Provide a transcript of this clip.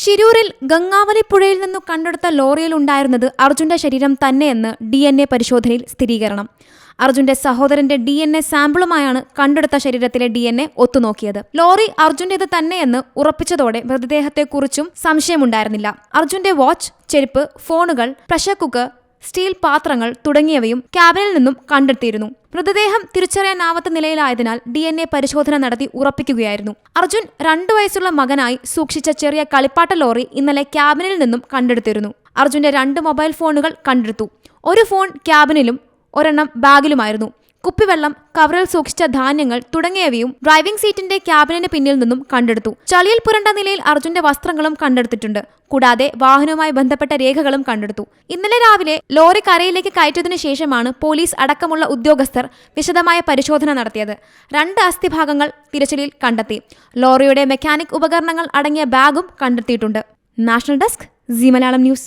ശിരൂരിൽ ഗംഗാവലി പുഴയിൽ നിന്നു കണ്ടെടുത്ത ലോറിയിൽ ഉണ്ടായിരുന്നത് അർജുന്റെ ശരീരം തന്നെയെന്ന് ഡി എൻ എ പരിശോധനയിൽ സ്ഥിരീകരണം. അർജുന്റെ സഹോദരന്റെ ഡി എൻ എ സാമ്പിളുമായാണ് കണ്ടെടുത്ത ശരീരത്തിലെ ഡി എൻ എ ഒത്തുനോക്കിയത്. ലോറി അർജുന്റേത് തന്നെയെന്ന് ഉറപ്പിച്ചതോടെ മൃതദേഹത്തെക്കുറിച്ചും സംശയമുണ്ടായിരുന്നില്ല. അർജുന്റെ വാച്ച് ചെരുപ്പ് ഫോണുകൾ പ്രഷർ കുക്കർ സ്റ്റീൽ പാത്രങ്ങൾ തുടങ്ങിയവയും ക്യാബിനിൽ നിന്നും കണ്ടെത്തിയിരുന്നു. മൃതദേഹം തിരിച്ചറിയാനാവാത്ത നിലയിലായതിനാൽ ഡി എൻ എ പരിശോധന നടത്തി ഉറപ്പിക്കുകയായിരുന്നു. അർജുൻ രണ്ടു വയസ്സുള്ള മകനായി സൂക്ഷിച്ച ചെറിയ കളിപ്പാട്ട ലോറി ഇന്നലെ ക്യാബിനിൽ നിന്നും കണ്ടെടുത്തിരുന്നു. അർജുന്റെ രണ്ട് മൊബൈൽ ഫോണുകൾ കണ്ടെടുത്തു. ഒരു ഫോൺ ക്യാബിനിലും ഒരെണ്ണം ബാഗിലുമായിരുന്നു. കുപ്പിവെള്ളം കവറിൽ സൂക്ഷിച്ച ധാന്യങ്ങൾ തുടങ്ങിയവയും ഡ്രൈവിംഗ് സീറ്റിന്റെ ക്യാബിനിന് പിന്നിൽ നിന്നും കണ്ടെടുത്തു. ചളിയിൽ പുരണ്ട നിലയിൽ അർജുന്റെ വസ്ത്രങ്ങളും കണ്ടെടുത്തിട്ടുണ്ട്. കൂടാതെ വാഹനവുമായി ബന്ധപ്പെട്ട രേഖകളും കണ്ടെടുത്തു. ഇന്നലെ രാവിലെ ലോറി കരയിലേക്ക് കയറ്റിയതിനു ശേഷമാണ് പോലീസ് അടക്കമുള്ള ഉദ്യോഗസ്ഥർ വിശദമായ പരിശോധന നടത്തിയത്. രണ്ട് അസ്ഥിഭാഗങ്ങൾ തിരച്ചിലിൽ കണ്ടെത്തി. ലോറിയുടെ മെക്കാനിക് ഉപകരണങ്ങൾ അടങ്ങിയ ബാഗും കണ്ടെത്തിയിട്ടുണ്ട്. National desk Zee Malayalam news.